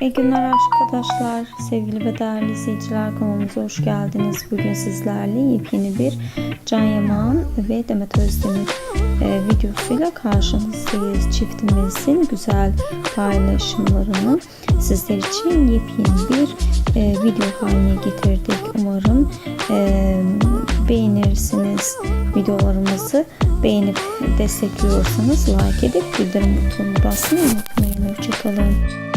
İyi günler arkadaşlar, sevgili ve değerli izleyiciler kanalımıza hoş geldiniz. Bugün sizlerle yepyeni bir Can Yaman ve Demet Özdemir e, videosuyla karşınızdayız. Çiftimizin güzel paylaşımlarını sizler için yepyeni bir e, video haline getirdik. Umarım e, beğenirsiniz videolarımızı. Beğenip destekliyorsanız like edip bildirim butonuna basmayı unutmayın. Hoşçakalın.